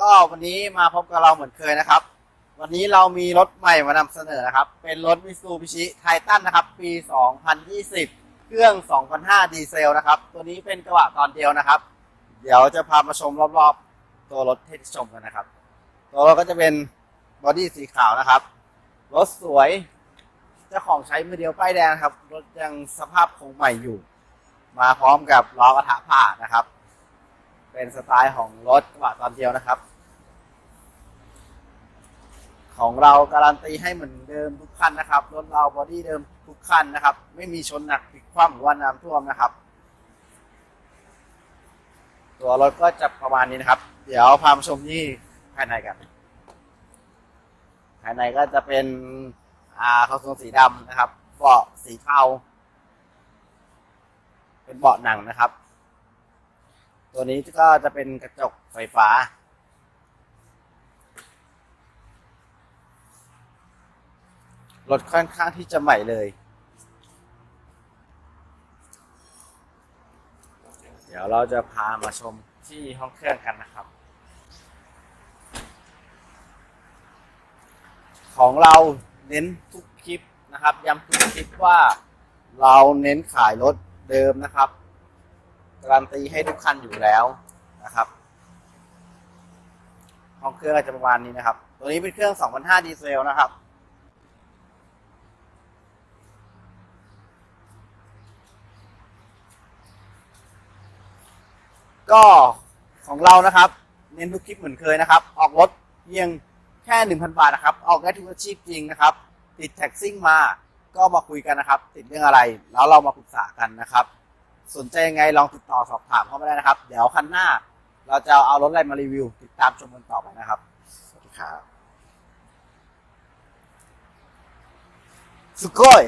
ก็วันนี้มาพบกับเราเหมือนเคยนะครับ วันนี้เรามีรถใหม่มานำเสนอนะครับ เป็นรถมิซูบิชิไททันนะครับ ปี 2020 เครื่อง 2005 ดีเซลนะครับ ตัวนี้เป็นกระบะตอนเดียวนะครับ เดี๋ยวจะพามาชมรอบๆ ตัวรถให้ชมกันนะครับ ตัวรถก็จะเป็นบอดี้สีขาวนะครับ รถสวยเจ้าของใช้มือเดียวป้ายแดงนะครับ รถยังสภาพคงใหม่อยู่ มาพร้อมกับล้อกระทะผ่านะครับ เป็นสไตล์ของรถกระบะตอนเดียวนะครับ ของเราการันตีให้เหมือนเดิมทุกคันนะครับ รถเราบอดี้เดิมทุกคันนะครับ ไม่มีชนหนักพลิกคว่ำหรือว่าน้ำท่วมนะครับ ตัวรถก็จะประมาณนี้นะครับ เดี๋ยวพามาชมที่ภายในกัน ภายในก็จะเป็นอ่าคอนโซลสีดำนะครับเบาะสีเทาเป็นเบาะหนังนะครับ ตัวนี้ก็จะเป็นกระจกไฟฟ้า รถค่อนข้างที่จะใหม่เลย เดี๋ยวเราจะพามาชมที่ห้องเครื่องกันนะครับ ของเราเน้นทุกคลิปนะครับย้ำทุกคลิปว่าเราเน้นขายรถเดิมนะครับ การันตีให้ทุกคันอยู่แล้วนะครับห้องเครื่องก็จะประมาณนี้นะครับ ตัวนี้เป็นเครื่อง2005ดีเซลนะครับ ก็ของเรานะครับ เน้นทุกคลิปเหมือนเคยนะครับ ออกรถเพียงแค่ 1,000 บาทนะครับ ออกได้ทุกอาชีพจริงนะครับ ติดแท็กซิ่งมา ก็มาคุยกันนะครับ ติดเรื่องอะไร แล้วเรามาปรึกษากันนะครับ สนใจยังไงลองติดต่อสอบถามเข้ามาได้นะครับ เดี๋ยวคันหน้า เราจะเอารถอะไรมารีวิว ติดตามชมกันต่อไปนะครับ สวัสดีครับสุโกย